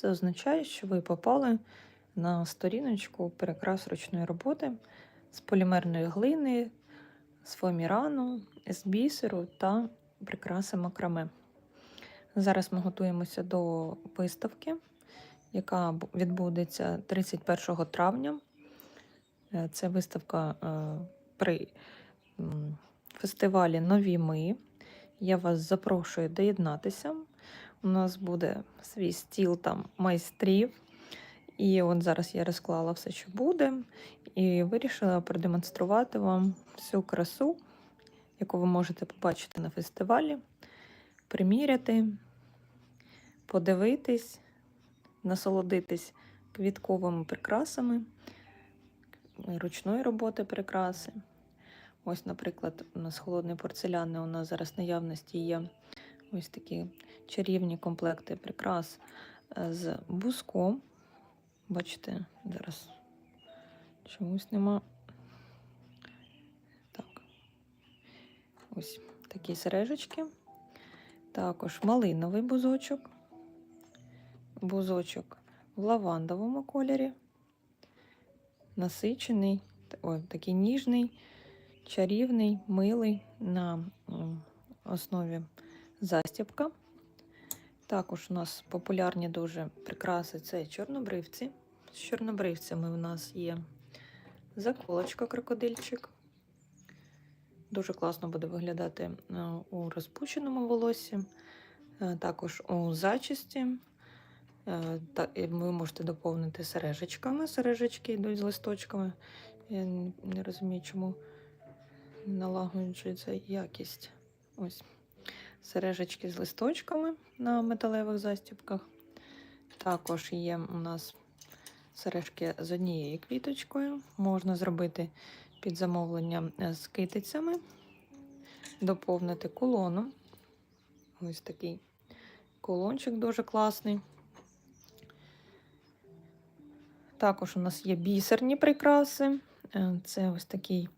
Це означає, що ви попали на сторіночку прикрас ручної роботи з полімерної глини, з фоамірану, з бісеру та прикраси макраме. Зараз ми готуємося до виставки, яка відбудеться 31 травня. Е, Це виставка е, при фестивалі Нові ми. Я вас запрошую доєднатися. У нас буде свій стіл там майстрів. І от зараз я розклала все, що буде, і вирішила продемонструвати вам всю красу, яку ви можете побачити на фестивалі, приміряти, подивитись, насолодитись квітковими прикрасами, ручної роботи прикраси. Ось, наприклад, у нас холодний порцеляни, у нас зараз наявності є ось такі чарівні комплекти прикрас е, з буском. Бачите, зараз чомусь нема. Так. Ось такі сережечки. Також малиновий бузочок. Бузочок в лавандовому кольорі. Насичений, ой, такий ніжний, чарівний, милий на основі застібка. Також у нас популярні дуже прикраси це чорнобривці. З чорнобривцями у нас є заколочка крокодильчик. Дуже класно буде виглядати е, у розпущеному волоссі, е, також у зачісті. Е, ви можете доповнити сережечками. Сережечки йдуть з листочками. Я не розумію, чому налагоджується якість. Ось сережечки з листочками на металевих застібках. Також є у нас сережки з однією квіточкою. Можна зробити під замовлення з китицями, доповнити кулоном. Ось такий кулончик дуже класний. Також у нас є бісерні прикраси. Е, Це ось такий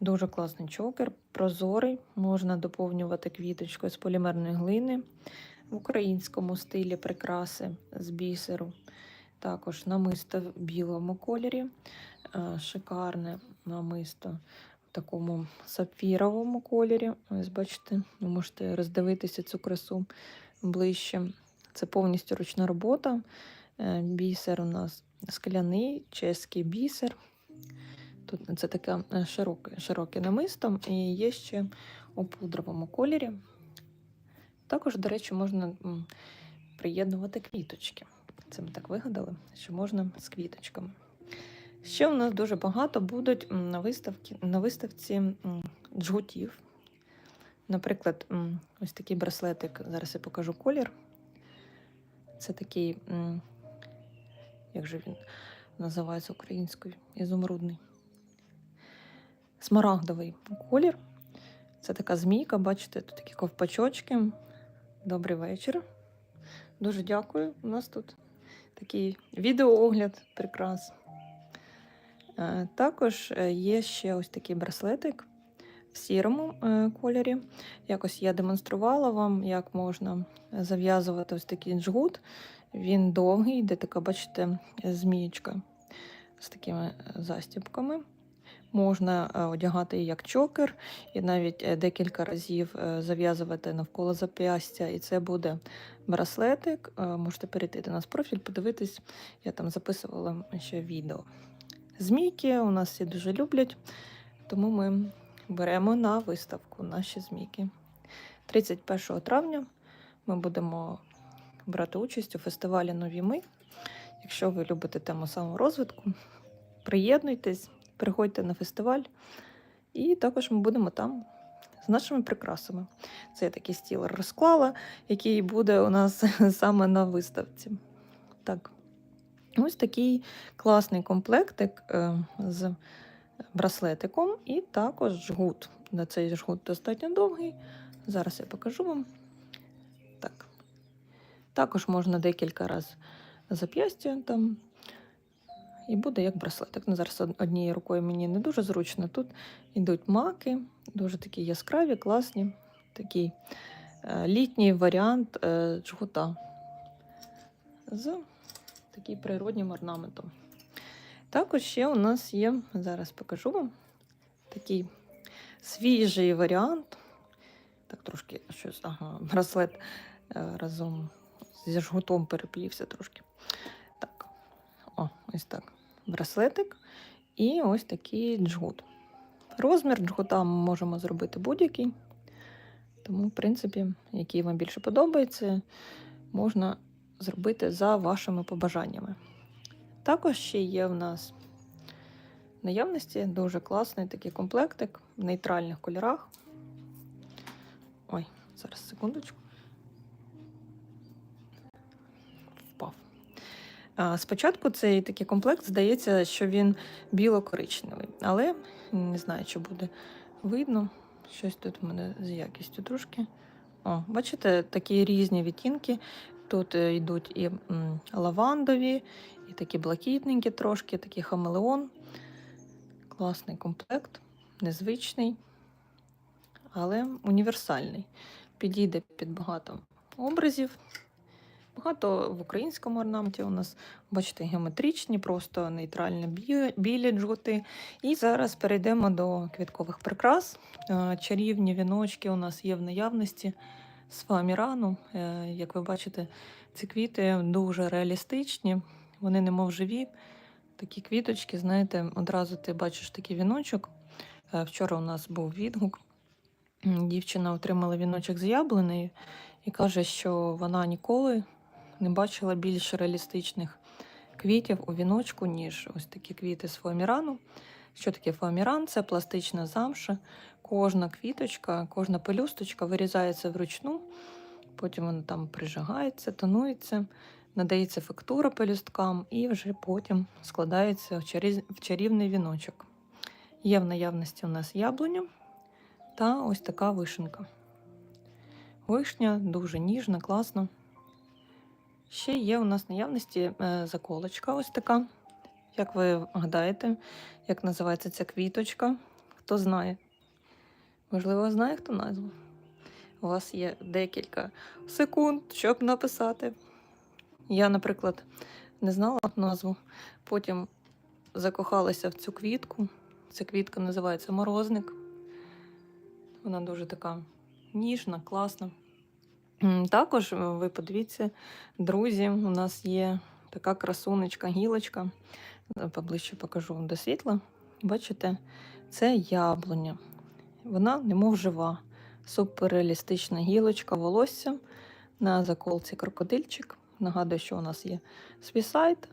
дуже класний чокер, прозорий. Можна доповнювати квіточкою з полімерної глини в українському стилі прикраси з бісеру. Також намисто в білому кольорі. Е, Шикарне намисто в такому сапфіровому кольорі. Ось бачите, ви можете роздивитися цю красу ближче. Це повністю ручна робота. Е, Бісер у нас скляний, чеський бісер. Тут це таке е, широке, широке намисто і є ще у пудровому кольорі. Також, до речі, можна приєднувати квіточки. Це ми так вигадали, що можна з квіточками. Ще у нас дуже багато будуть на, виставці, на виставці джгутів. Наприклад, ось такий браслетик, зараз я покажу колір. Це такий, як же він називається українською, ізумрудний. Смарагдовий колір. Це така змійка, бачите, тут такі ковпачочки. Добрий вечір. Дуже дякую. У нас тут такий відеоогляд прикрас. Е, Також е, є ще ось такий браслетик в сірому е, кольорі. Якось я демонструвала вам, як можна зав'язувати ось такий джгут. Він довгий, де така, бачите, змієчка з такими застібками. Можна е, одягати як чокер, і навіть е, декілька разів е, зав'язувати навколо зап'ястя, і це буде браслетик. Можете перейти до нас в профіль, подивитись. Я там записувала ще відео. Змійки у нас всі дуже люблять, тому ми беремо на виставку наші змійки. 31 травня ми будемо брати участь у фестивалі Нові ми. Якщо ви любите тему саморозвитку, приєднуйтесь, приходьте на фестиваль, і також ми будемо там з нашими прикрасами. Це я такий стіл розклала, який буде у нас саме на виставці. Так. Ось такий класний комплектик е, з браслетиком і також жгут. На цей жгут достатньо довгий. Зараз я покажу вам. Так. Також можна декілька разів зап'ястя там. І буде як браслетик. Ну, зараз однією рукою мені не дуже зручно. Тут йдуть маки, дуже такі яскраві, класні. Такий е, літній варіант е, джгута з таким природнім орнаментом. Також ще у нас є, зараз покажу вам такий свіжий варіант. Так, трошки щось, ага, браслет е, разом зі жгутом переплівся трошки. Так, о, ось так. Браслетик і ось такий джгут. Розмір джгута ми можемо зробити будь-який. Тому, в принципі, який вам більше подобається, можна зробити за вашими побажаннями. Також ще є в нас в наявності дуже класний такий комплектик в нейтральних кольорах. Ой, зараз секундочку. Спочатку цей такий комплект здається, що він біло-коричневий, але не знаю, чи буде видно. Щось тут в мене з якістю трошки. О, бачите, такі різні відтінки. Тут е, йдуть і лавандові, і такі блакитненькі трошки, такий хамелеон. Класний комплект, незвичний, але універсальний. Підійде під багато образів. Багато в українському орнаменті у нас, бачите, геометричні, просто нейтрально білі, джгути. І зараз перейдемо до квіткових прикрас. Е, Чарівні віночки у нас є в наявності з фоамірану. Е, Як ви бачите, ці квіти дуже реалістичні, вони немов живі. Такі квіточки, знаєте, одразу ти бачиш такий віночок. Е, Вчора у нас був відгук. Дівчина отримала віночок з яблунею і каже, що вона ніколи не бачила більш реалістичних квітів у віночку, ніж ось такі квіти з фоамірану. Що таке фоаміран? Це пластична замша. Кожна квіточка, кожна пелюсточка вирізається вручну, потім вона там прижигається, тонується, надається фактура пелюсткам і вже потім складається в чарі- в чарівний віночок. Є в наявності у нас яблуня та ось така вишенка. Вишня дуже ніжна, класна. Ще є у нас наявності е, заколочка ось така. Як ви гадаєте, як називається ця квіточка? Хто знає? Можливо, знає хто назву. У вас є декілька секунд, щоб написати. Я, наприклад, не знала назву, потім закохалася в цю квітку. Ця квітка називається морозник. Вона дуже така ніжна, класна. Також е, ви подивіться, друзі, у нас є така красунечка, гілочка. Е, Поближче покажу вам до світла. Бачите, це яблуня. Вона немов жива, суперреалістична гілочка волосся на заколці крокодильчик. Нагадую, що у нас є свій сайт.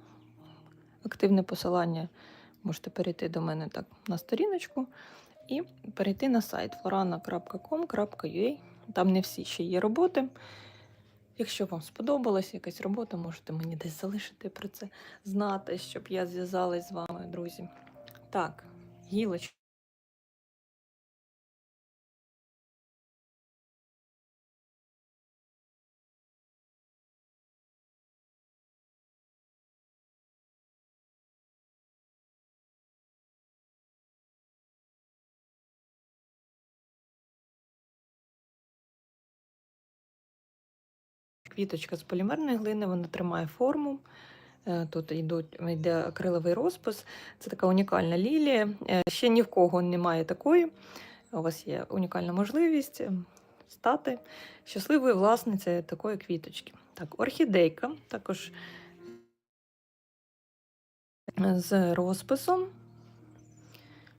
Активне посилання можете перейти до мене так на сторіночку і перейти на сайт florana.com.ua. Там не всі ще є роботи. Якщо вам сподобалась якась робота, можете мені десь залишити про це знати, щоб я зв'язалась з вами, друзі. Так, гілочка. Квіточка з полімерної глини, вона тримає форму. Е, Тут йдуть, йде акриловий розпис. Це така унікальна лілія. Е, Ще ні в кого немає такої. У вас є унікальна можливість е, стати щасливою власницею такої квіточки. Так, орхідейка також з розписом.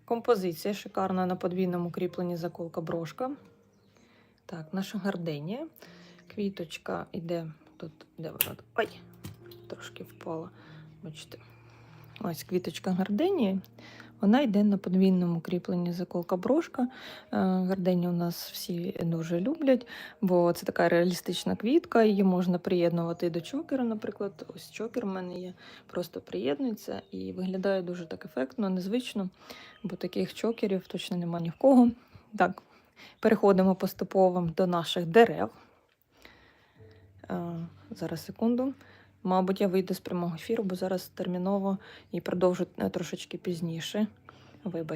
Композиція шикарна на подвійному кріпленні заколка брошка. Так, наша гарденія. Квіточка йде тут, де вона? Ой, трошки впала. Бачите. Ось квіточка гарденії. Вона йде на подвійному кріпленні заколка брошка. Е, Гардені у нас всі дуже люблять, бо це така реалістична квітка, її можна приєднувати до чокера, наприклад. Ось чокер в мене є, просто приєднується і виглядає дуже так ефектно, незвично, бо таких чокерів точно нема ні в кого. Так, переходимо поступово до наших дерев. Е, Зараз секунду. Мабуть, я вийду з прямого ефіру, бо зараз терміново і продовжу е, трошечки пізніше. Вибач.